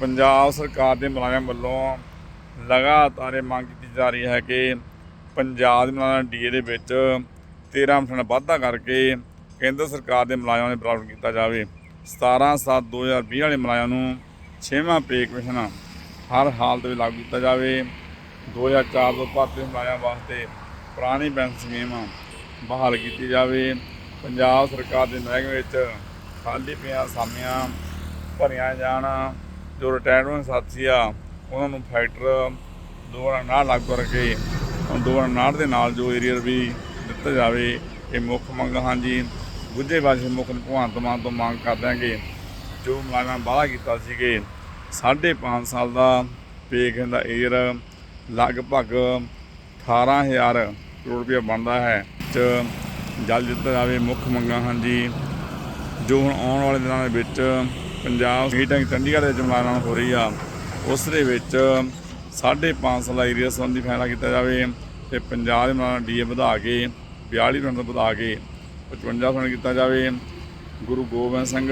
ਪੰਜਾਬ ਸਰਕਾਰ ਦੇ ਮੁਲਾਜ਼ਮ ਵੱਲੋਂ ਲਗਾਤਾਰ ਇਹ ਮੰਗ ਕੀਤੀ ਜਾ ਰਹੀ ਹੈ ਕਿ ਪੰਜਾਬ ਦੇ ਮੁਲਾਜ਼ਮ ਡੀਏ ਦੇ ਵਿੱਚ 13% ਵਾਧਾ ਕਰਕੇ ਕੇਂਦਰ ਸਰਕਾਰ ਦੇ ਮੁਲਾਜ਼ਮਾਂ ਦੇ ਬਰਾਬਰ ਕੀਤਾ ਜਾਵੇ। 17 7 2020 ਵਾਲੇ ਮੁਲਾਜ਼ਮਾਂ ਨੂੰ 6ਵਾਂ ਪੇ ਕਮਿਸ਼ਨ ਹਰ ਹਾਲਤ ਵਿੱਚ ਲਾਗੂ ਕੀਤਾ ਜਾਵੇ। 2004 ਤੋਂ ਭਾਰਤੀ ਮੁਲਾਜ਼ਮਾਂ ਵਾਸਤੇ ਪੁਰਾਣੀ ਪੈਨਸ਼ਨ ਸਕੀਮ ਬਹਾਲ ਕੀਤੀ ਜਾਵੇ। ਪੰਜਾਬ ਸਰਕਾਰ ਦੇ ਮਹਿਕਮੇ ਵਿੱਚ ਖਾਲੀ ਪਈਆਂ ਅਸਾਮੀਆਂ ਭਰੀਆਂ ਜਾਣ। ਜੋ ਰਿਟਾਇਰਮੈਂਟ ਸਾਥੀ ਆ, ਉਹਨਾਂ ਨੂੰ ਫੈਕਟਰ ਦੁਬਾਰਾ ਨਾ ਲਾਗੂ ਕਰਕੇ ਦੁਬਾਰਾ ਨਾੜ ਦੇ ਨਾਲ ਜੋ ਏਰੀਅਰ ਵੀ ਦਿੱਤਾ ਜਾਵੇ, ਇਹ ਮੁੱਖ ਮੰਗ ਹਨ ਜੀ ਗੁੱਜੇ ਬਾਜੀ ਮੁੱਖ ਭਗਵੰਤ ਮਾਨ ਤੋਂ ਮੰਗ ਕਰਦੇ ਹਾਂ ਕਿ ਜੋ ਮੁਲਾਜ਼ਮਾਂ ਵਾਅਦਾ ਕੀਤਾ ਸੀ ਕਿ ਸਾਢੇ ਪੰਜ ਸਾਲ ਦਾ ਪੇਕ ਦਾ ਏਅਰ ਲਗਭਗ 18000 ਕਰੋੜ ਰੁਪਏ ਬਣਦਾ ਹੈ ਚ ਜਲ ਦਿੱਤਾ ਜਾਵੇ, ਮੁੱਖ ਮੰਗਾਂ ਹਨ ਜੀ ਜੋ ਹੁਣ ਆਉਣ ਵਾਲੇ ਦਿਨਾਂ ਦੇ ਵਿੱਚ ਪੰਜਾਬ ਮੀਟਿੰਗ ਚੰਡੀਗੜ੍ਹ ਦੇ ਜਮਾਨਾ ਨਾਲ ਹੋ ਰਹੀ ਆ। ਉਸ ਦੇ ਵਿੱਚ 5.5 ਸਾਲਾ ਏਰੀਆ ਸੰਬੰਧੀ ਫੈਸਲਾ ਕੀਤਾ ਜਾਵੇ ਤੇ ਪੰਜਾਬ ਦੇ ਨਾਲ ਡੀਏ ਵਧਾ ਕੇ 42 ਰੁਪਏ ਵਧਾ ਕੇ 55 ਰੁਪਏ ਕੀਤਾ ਜਾਵੇ। ਗੁਰੂ ਗੋਬਿੰਦ ਸਿੰਘ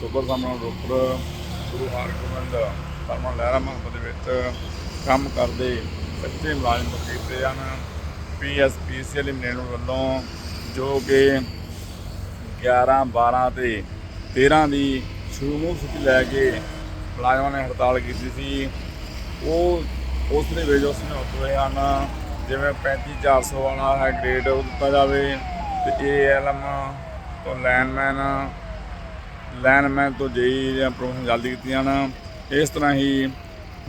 ਸੁਪਰ ਸਾਮਣਾ ਰੋਪੜ, ਗੁਰੂ ਹਰਗੋਬਿੰਦ ਪਰਮਾ ਲਹਿਰਾ ਮਹੱਤਵ ਦੇ ਵਿੱਚ ਕੰਮ ਕਰਦੇ ਕੱਚੇ ਮੁਲਾਜ਼ਮ ਨੂੰ ਕੀਤੇ ਜਾਣ। ਪੀਐਸਪੀਸੀ ਲਿਮਿਟਡ ਵੱਲੋਂ ਜੋ ਕਿ 11 12 ਤੇ 13 ਦੀ ਸ਼ੁਰੂ ਸੂਚੀ ਲੈ ਕੇ ਮੁਲਾਜ਼ਮਾਂ ਨੇ ਹੜਤਾਲ ਕੀਤੀ ਸੀ। ਉਹ ਉਸ ਦੇ ਵਿੱਚ ਉਸ ਨੇ ਹੋਏ ਹਨ। ਜਿਵੇਂ 35400 ਵਾਲਾ ਹੈ ਗ੍ਰੇਡ ਉਹ ਦਿੱਤਾ ਜਾਵੇ ਤੇ ਏਐਲਐਮ ਤੋਂ ਲਾਈਨਮੈਨ ਲਾਈਨਮੈਨ ਤੋਂ ਜੇਈ ਜਾਂ ਪ੍ਰੋਮੋਸ਼ਨ ਜਲਦੀ ਕੀਤੀਆਂ ਹਨ। ਇਸ ਤਰ੍ਹਾਂ ਹੀ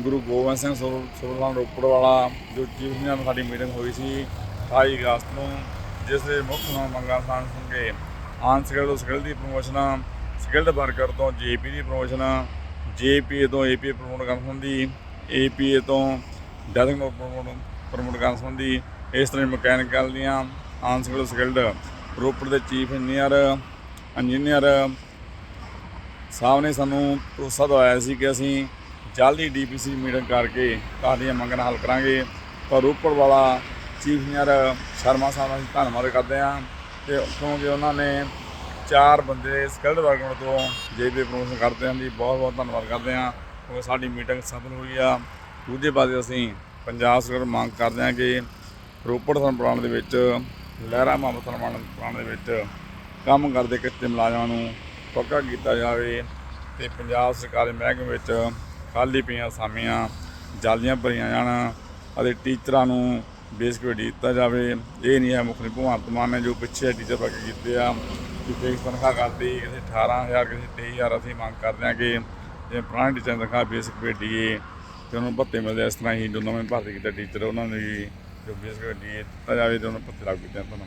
ਗੁਰੂ ਗੋਬਿੰਦ ਸਿੰਘ ਸੁਰਲਾਮ ਰੋਪੜ ਵਾਲਾ ਜੋ ਚੀਫ ਨਾਲ ਸਾਡੀ ਮੀਟਿੰਗ ਹੋਈ ਸੀ 28 ਅਗਸਤ ਨੂੰ, ਜਿਸ ਦੇ ਮੁੱਖ ਮੰਗਾਂ ਸਨ ਸੰਗੇ ਆਨ ਸਕਿੱਲ ਤੋਂ ਸਕਿੱਲ ਦੀ ਪ੍ਰੋਮੋਸ਼ਨ ਸਕਿੱਲਡ ਵਰਕਰ ਤੋਂ ਜੇਪੀ ਦੀ ਪ੍ਰੋਮੋਸ਼ਨ ਜੇਪੀ ਤੋਂ ਏਪੀ ਪ੍ਰਮੋਟ ਕਰਨ ਸੰਬੰਧੀ ਏਪੀਏ ਤੋਂ ਡੈਥਿੰਗ ਪ੍ਰਮੋਟ ਪ੍ਰਮੋਟ ਕਰਨ ਸੰਬੰਧੀ ਇਸ ਤਰ੍ਹਾਂ ਮਕੈਨੀਕਲ ਦੀਆਂ ਆਨ ਸਕਿੱਲ ਸਕਿੱਲਡ ਰੋਪੜ ਦੇ ਚੀਫ ਇੰਜੀਨੀਅਰ ਇੰਜੀਨੀਅਰ ਸਾਹਿਬ ਨੇ ਸਾਨੂੰ ਭਰੋਸਾ ਦਵਾਇਆ ਸੀ ਕਿ ਅਸੀਂ ਜਲਦੀ ਡੀਪੀਸੀ ਮੀਟਿੰਗ ਕਰਕੇ ਤੁਹਾਡੀਆਂ ਮੰਗਾਂ ਹੱਲ ਕਰਾਂਗੇ। ਪਰ ਰੋਪੜ ਵਾਲਾ ਚੀਫ ਇੰਜੀਨੀਅਰ ਸ਼ਰਮਾ ਸਾਹਿਬ ਦਾ ਧੰਨਵਾਦ ਕਰਦੇ ਹਾਂ ਕਿ ਕਿਉਂਕਿ ਉਹਨਾਂ ਨੇ ਚਾਰ ਬੰਦੇ ਸਕਿੱਲਡ ਵਰਕਰ ਤੋਂ ਜੇਪੀ ਪ੍ਰਮੋਸ਼ਨ ਕਰਦੇ ਹਨ ਜੀ, ਬਹੁਤ ਬਹੁਤ ਧੰਨਵਾਦ ਕਰਦੇ ਹਾਂ। ਕਿਉਂਕਿ ਸਾਡੀ ਮੀਟਿੰਗ ਸਫਲ ਹੋਈ ਆ। ਦੂਜੇ ਪਾਸੇ ਅਸੀਂ ਪੰਜਾਬ ਸਰਕਾਰ ਮੰਗ ਕਰਦੇ ਹਾਂ ਕਿ ਰੋਪੜ ਥਰਮ ਪਲਾਨ ਦੇ ਵਿੱਚ, ਲਹਿਰਾ ਮੁਹੰਮਦ ਸਲਮਾਨ ਪਲਾਨ ਦੇ ਵਿੱਚ ਕੰਮ ਕਰਦੇ ਕੱਚੇ ਮੁਲਾਜ਼ਮਾਂ ਨੂੰ ਪੱਕਾ ਕੀਤਾ ਜਾਵੇ ਤੇ ਪੰਜਾਬ ਸਰਕਾਰ ਦੇ ਮਹਿਕਮੇ ਵਿੱਚ ਖਾਲੀ ਪਈਆਂ ਅਸਾਮੀਆਂ ਜਾਲੀਆਂ ਭਰੀਆਂ ਜਾਣ ਅਤੇ ਟੀਚਰਾਂ ਨੂੰ ਬੇਸਿਕ ਦਿੱਤਾ ਜਾਵੇ। ਇਹ ਨਹੀਂ ਹੈ ਮੁੱਖ ਮੰਤਰੀ ਭਗਵੰਤ ਮਾਨ ਨੇ ਜੋ ਪਿੱਛੇ ਟੀਚਰ ਪੱਕੇ ਕੀਤੇ ਆ ਕਿ ਫਿਕਸ ਤਨਖਾਹ ਕਰਦੀ ਕਿਸੇ 18000 ਕਿਸੇ 23000 ਅਸੀਂ ਮੰਗ ਕਰਦੇ ਹਾਂ ਕਿ ਜੇ ਪੁਰਾਣੇ ਟੀਚਰ ਦੀ ਤਨਖਾਹ ਬੇਸਿਕ ਭੇਟੀਏ ਦੀਏ ਤੇ ਉਹਨਾਂ ਨੂੰ ਭੱਤੇ ਮਿਲਦੇ ਆ, ਇਸ ਤਰ੍ਹਾਂ ਹੀ ਜੋ ਨਵੇਂ ਭਰਤੀ ਕੀਤੇ ਟੀਚਰ ਉਹਨਾਂ ਨੂੰ ਵੀ ਜੋ ਬੇਸਿਕ ਭੇਟੀਏ ਦੀਏ ਦਿੱਤਾ ਜਾਵੇ ਤੇ ਉਹਨਾਂ ਨੂੰ ਭੱਤੇ ਲਾਗੂ ਕੀਤੇ